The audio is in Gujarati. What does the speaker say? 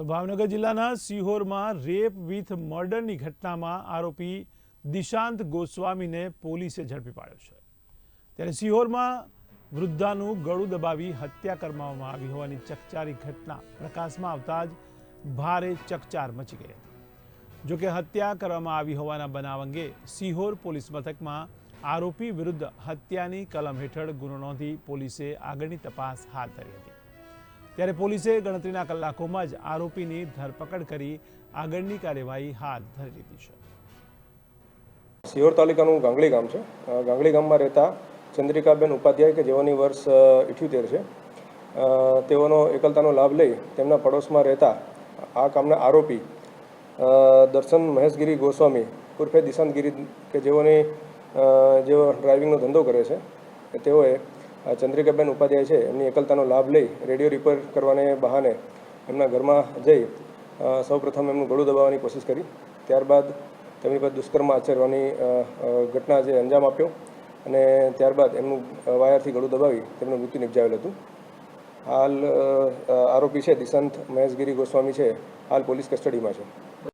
તો ભાવનગર જિલ્લાના સિહોરમાં રેપ વિથ મર્ડરની ઘટનામાં આરોપી દિશાંત ગોસ્વામીને પોલીસે ઝડપી પાડ્યો છે. ત્યારે સિહોરમાં વૃદ્ધાનું ગળું દબાવી હત્યા કરવામાં આવી હોવાની ચકચારી ઘટના પ્રકાશમાં આવતા જ ભારે ચકચાર મચી ગઈ હતી. જોકે હત્યા કરવામાં આવી હોવાના બનાવ અંગે સિહોર પોલીસ મથકમાં આરોપી વિરુદ્ધ હત્યાની કલમ હેઠળ ગુનો નોંધી પોલીસે આગળની તપાસ હાથ ધરી હતી. ત્યારે પોલીસે ગણતરીના કલાકોમાં જ આરોપીની ધરપકડ કરી આગળની કાર્યવાહી હાથ ધરી લીધી છે. સિહોર તાલુકાનું ગાંગલી ગામ છે. ગાંગલી ગામમાં રહેતા ચંદ્રિકાબેન ઉપાધ્યાય કે જેઓની વર્ષ ઇઠ્યોતેર છે તેઓનો એકલતાનો લાભ લઈ તેમના પડોશમાં રહેતા આ કામના આરોપી દર્શન મહેશગીરી ગોસ્વામી ઉર્ફે દિશાંતગીરી કે જેઓની જેઓ ડ્રાઇવિંગનો ધંધો કરે છે તેઓએ ચંદ્રિકાબેન ઉપાધ્યાય છે, એમની એકલતાનો લાભ લઈ રેડિયો રિપેર કરવાને બહાને એમના ઘરમાં જઈ સૌપ્રથમ એમનું ગળું દબાવવાની કોશિશ કરી. ત્યારબાદ તેમની પર દુષ્કર્મ આચરવાની ઘટના જે અંજામ આપ્યો અને ત્યારબાદ એમનું વાયરથી ગળું દબાવી તેમનું મૃત્યુ નિપજાવેલ હતું. હાલ આરોપી છે દિશાંત મહેશગીરી ગોસ્વામી છે, હાલ પોલીસ કસ્ટડીમાં છે.